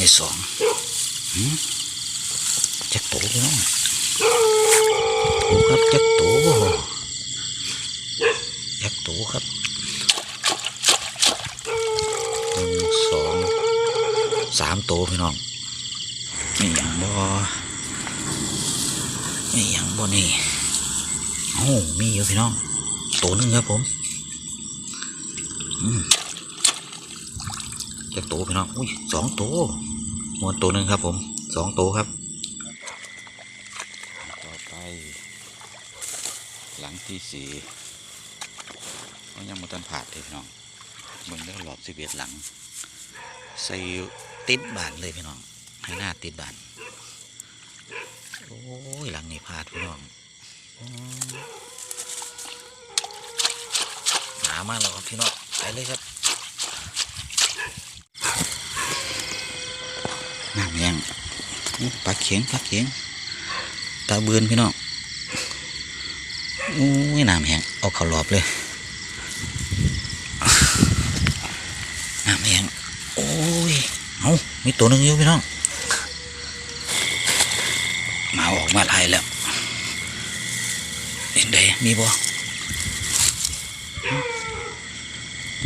ที่สองหืมจักโตพี่น้องโตครับจักโตจักโตครับหนึ่งสองสามโตพี่น้องนี่ยังบ่นี่ยังบ่นี่โอ้มีอยู่พี่น้องโตหนึงครับผมอืมจากโตพี่น้องอุ้ยสองโต มวนตัวหนึ่งครับผมสองตัวครับ ต่อไป หลังที่สี่ก็ยังมาตันผ่าดเลยพี่น้องมึงได้หลอบสิบเอ็ดหลัง ใส่ติดบานเลยพี่น้องให้หน้าติดบาน โอ้ยหลังนี้พลาดพี่น้องหนามากแล้วครับพี่น้องไปเลยครับ น้ำแยังปลาเข็งปลาเข็งตาเบือนพี่น้องอู้ยน้ำแห้งเอาเขาหลอบเลยน้ำแห้งโอ้ยเอามีตัวหนึ่งอยู่พี่น้องมาออกมาหลายแล้วเห็นไดมีบ่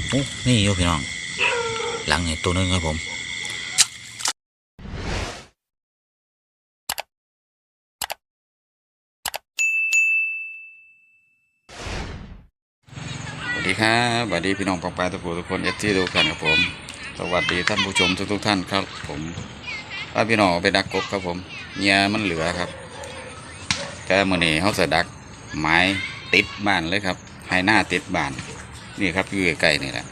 โอ้นี่อยู่พี่น้อง หลังนี่ตัวหนึงครับผม ดีครับสวัสดีพี่น้องปองปลายทุกผู้ทุกคนเอฟที่ทุกท่านครับผม สวัสดีท่านผู้ชมทุกทุกๆท่านครับ ผมว่าพี่น้องไปดักกบครับผมเงียมันเหลือครับ แต่มื่อนี้เขาเสดักไม้ติดบ้านเลยครับให้หน้าติดบ้าน นี่ครับอยู่ใกล้ๆนี่แหละ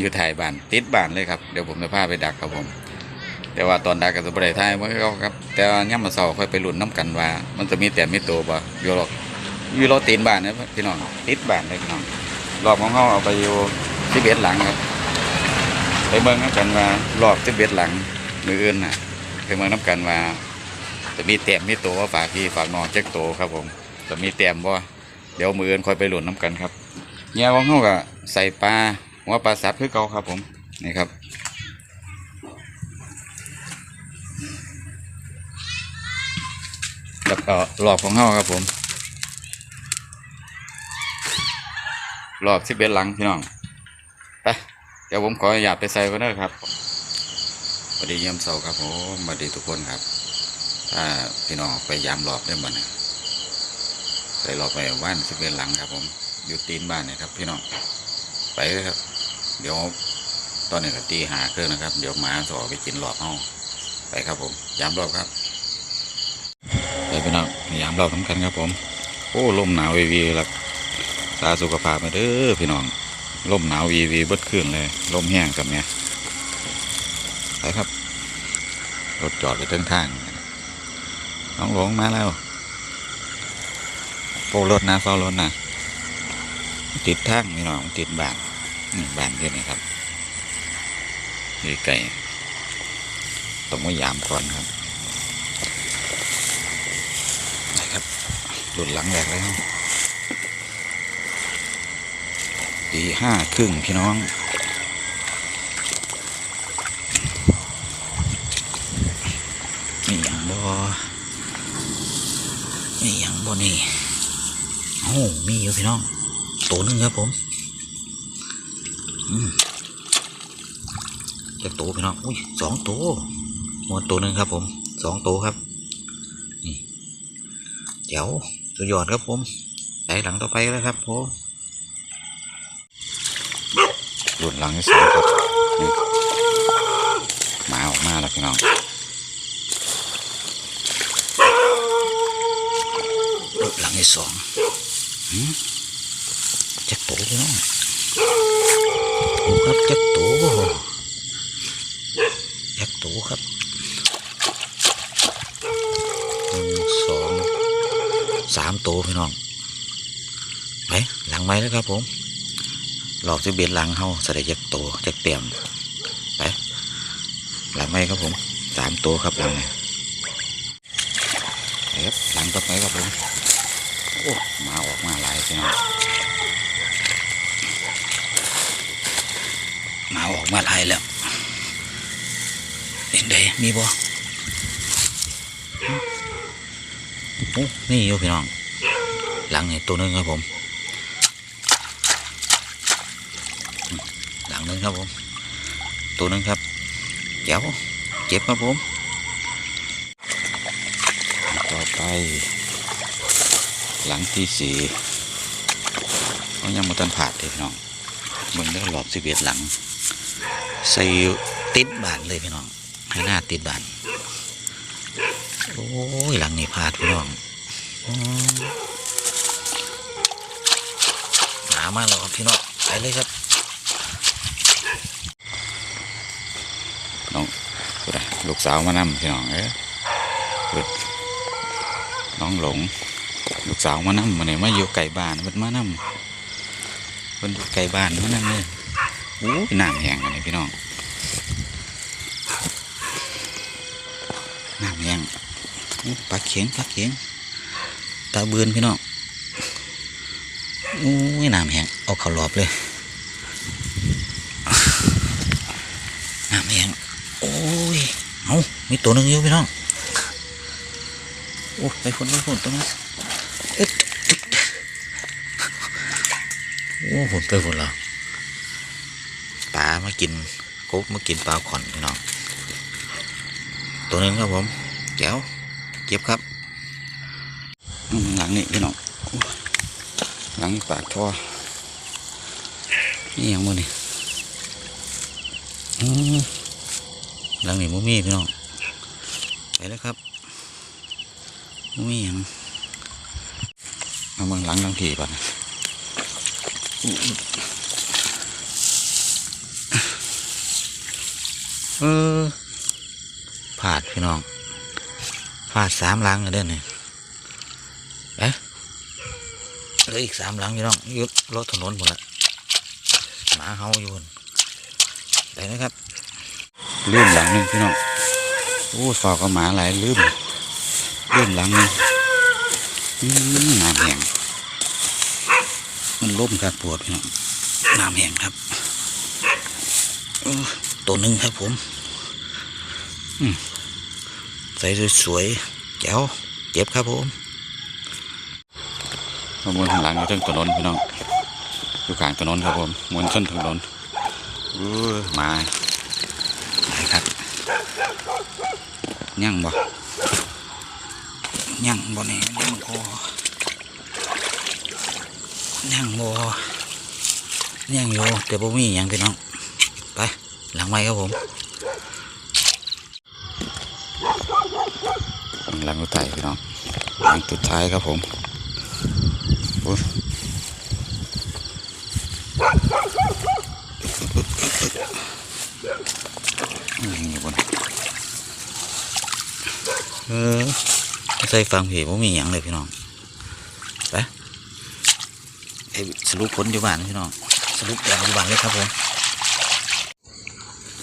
อยู่ถ่ายบ้านติดบ้านเลยครับเดี๋ยวผมจะพาไปดักครับผม แต่ว่าตอนดักกับสบายท้ายมันก็ครับ แต่ย่ำมาเสาค่อยไปหลุนน้ำกันว่า มันจะมีแต่ไมีตัวบ่อยู่หรอกอยู่รอตีนบ้านนะพี่น้องติดบ้านเลยพี่น้อง รอบของเขาเอาไปอยู่สิบเอ็ดหลังครับ ไปเมืองน้ำกันว่ารอบสิบเอ็ดหลังมืออื่นน่ะไปเมืองน้ำกันว่าจะมีแต้มมีตัวว่าฝากพี่ฝากน้องเจ๊กโตครับผมจะมีแต้มว่าเดี๋ยวมืออื่นคอยไปหลุนน้ำกันครับเนี่ยของเขาก็ใส่ปลาหัวปลาสับคือเก่าครับผมนี่ครับแล้วก็รอบของเขาครับผม รอบสิบเอ็ดหลังพี่น้องไปเดี๋ยวผมขออยากไปใส่กันเด้ครับสวัสดีเยี่ยมเสาครับผมสวัสดีทุกคนครับ ถ้าพี่น้องไปยามรอบได้บ่เนี่ยใส่รอบไปว่านสิบเอ็ดหลังครับ ผมอยู่ตีนบ้านเนี่ยครับ พี่น้องไปเลยครับ เดี๋ยวตอนนี้ก็ตีหาเครื่องนะครับ เดี๋ยวหมาสอไปกินรอบห้องไปครับผมยามรอบครับไปพี่น้องยามรอบสำคัญครับผม โอ้ลมหนาววีวีแล้ว ตาสุขภาพมาเด้อพี่น้องลมหนาววีวีเบิดขึ้นเลยลมแห้งกับเนี้ยไปครับรถจอดไปทั้งทางน้องหลงมาแล้วโปรรถนะเฝ้ารถนะติดทางพี่น้องติดบานนี่บานเดียวนี่ครับอยู่ไกลต้องมายามก่อนครับนะครับหลุดหลังแหลกแล้ว ตีห้าครึ่งพี่น้องนี่ยังบ่นี่ยังบ่นี่โอ้มีอยู่พี่น้องตัวหนึ่งครับผมอืมจากตัวพี่น้องอุ้ยสองตัวมวนตัวหนึ่งครับผมสองตัวครับนี่เดี๋ยวสุดยอดครับผมไปหลังต่อไปแล้วครับผม รุ่นหลังที่สองครับนี่หมาออกมาแล้วพี่น้องรุ่นหลังที่สองจักโตพี่น้องโอ้ครับจักโตจักโตครับหนึ่งสองสามโตพี่น้องไปหลังไม้แล้วครับผม หลอกจะเบียดหลังเฮาใส่จากตัวจากเตียมไปหลังไม่ครับผมสามตัวครับหลังเนี่ยครับหลังต่อไปครับผมโอ้มาออกมาหลายพี่น้องมาออกมาหลายแล้วเห็นไดมีบ่โอ้นี่อยู่พี่น้อง หลังนี่ตัวนึงครับผม หลังห นึงครับผม ตัวหนึงครับเจ๋วเก็บครับผมต่อไป หลังที่สี่เขายังมาตันผ่าดเลยพี่น้องเบิ่งได้รอบสิบเอ็ดหลัง ใส่ติดบานเลยพี่น้องให้หน้าติดบาน โอ้ยหลังนี่พาดพี่น้องหนามาแล้วครับพี่น้องไปเลยครับ น้องพูดอะ ลูกสาวมานั่พี่น้องเอ้ยน้องหลง ลูกสาวมานั่มาเนี่ยมาอยู่ไก่บ้านเพิ่นมานั่เพิ่นอยู่ไก่บ้านมานั่เลยโอ้น้ำแห้งอันนี้พี่น้องน้ำแห้งปลาเข็งปลาเข็งตาเบือนพี่น้องโอ้ยน้ำแห้งเอาเขารอบเลย น้ำแห้งโอ้ย เอา มีตัวหนึ่งอยู่พี่น้องโอ้ไปฝนไปฝนตัวนั้เอ๊ะโอ้ฝนไปฝนแล้วปลามากินกบมากินปลาขอนพี่น้องตัวนึงครับผมแก้วเก็บครับหลังนี่พี่น้องหลังปากท่อนี่ยังมือนี่หลังนี้มุมี่พี่น้อง แล้วครับมุมี่ยังเอาเมืองหลังหลังผีก่อนนะเออผาดพี่น้องผาดสามหลังเลยเด้อเนี่ยไปเหลืออีกสามหลังพี่น้องยุดรถถนนหมดละหมาเฮาอยู่บนไปนะครับลืมหลังหนึงพี่น้อง โอ้ฝากกับหมาหลายลืมลืมหลังหนึงน้ำแห้งมันล่มครับปวดน้องน้ำแห้งครับตัวหนึ่งครับผมใส่สวยแจ๋วเจ็บครับผมมามวนข้างหลังอยู่ทั้งถนนพี่น้องอยู่ข้างถนนครับผมมวนชนถนนอู้หมา ยังบ่ยังบ่นี่ยังบ่ยังบ่ยังอยู่แต่บ่มียังพี่น้องไปหลังไม้ครับผม หลังรถไถพี่น้องหลังสุดท้ายครับผมอู้นี่บน เออใส่ฟังผีบ่มีหยังเลยพี่น้องไปไอสรุปผลอยู่บ้านพี่น้องสรุปแดงอยู่บ้านเลยครับผม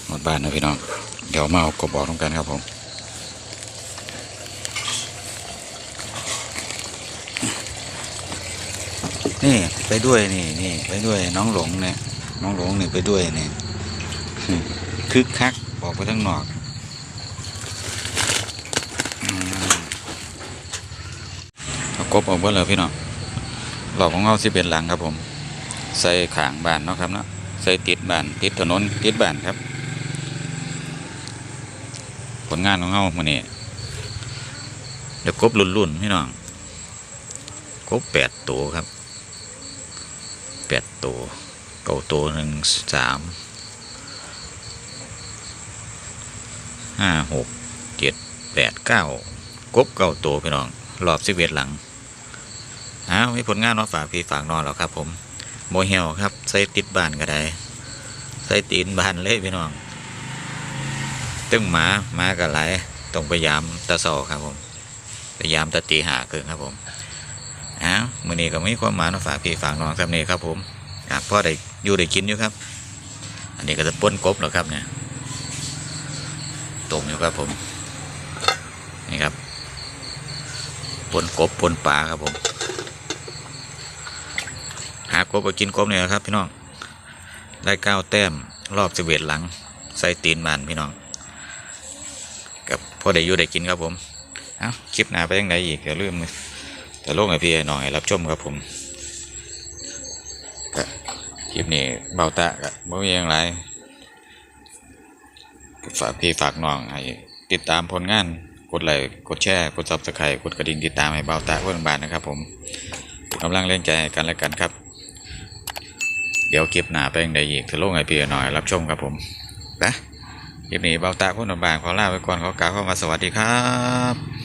หมดบ้านนะพี่น้องเดี๋ยวมาเอากระบอกตรงกันครับผมนี่ไปด้วยนี่นี่ไปด้วยน้องหลงเนี่ยน้องหลงนี่ไปด้วยเนี่อืมคึกคักออกไปทั้งนอกอืมเอา กบออกเบิ่เลยพี่น้องหลอกของเราสิเป็นหลังครับผม ใส่ขางบานเนาะครับเนาะใส่ติดบานติดถนนติดบานครับ ผลงานของเรามื่อนี้เดี๋ยวกบรุ่นๆพี่น้องกบแปดตัวครับแปดตัวเก้าตัวหนึ่งสามห้าหกเจ็ดแปดเก้ากบเก้าตัวพี่น้องรอบสิบเอ็ดหลัง อ้าวมีผลงานมาฝากพี่ฝากนอนแล้วครับ ผมโมเฮลครับ ใส่ติดบ้านก็ได้ใส่ตีนบ้านเลยพี่น้องตึ้งหมาหมากับไหลต้องพยายามตะโซอครับผมพยายามตะตีหาเกินครับผมอ้าวมือนี้ก็มีความหมายมาฝากพี่ฝากนองครับนี่ครับผมอะพ่อได้อยู่ได้กินอยู่ครับ อันนี้ก็จะป้นกบแล้วครับเนี่ยต้มอยู่ครับผม นี่ครับปนกบปนปลาครับผมากบก็กินกบเนี่ยครับ พี่น้องได้เก้าแต้มรอบสิบเอ็ดหลัง ใส่ตีนมันพี่น้องกับพ่อได้อยู่ได้กินครับผมเอ้าคลิปหน้าไปยังไงอีกอย่าลืมแต่โลกให้พี่หน้องให้รับชมครับผมคลิปนี้เบาตะกับบ่มีอย่างไรฝากพี่ฝากน้องให้ติดตามผลงานกดไลค์กดแชร์ กดซับสไครต์กดกระดิ่งติดตามให้เบาตะเพื่อนบ้านนะครับผมกำลังเล่นใจกันและกันครับ เดี๋ยวเก็บหนาไปยังใดอีกจะลงให้พี่หน่อยรับชมครับผมนะคลิปนี้เบาตาพุ่นบางขอลาไปก่อนขอกล่าวเข้ามาสวัสดีครับ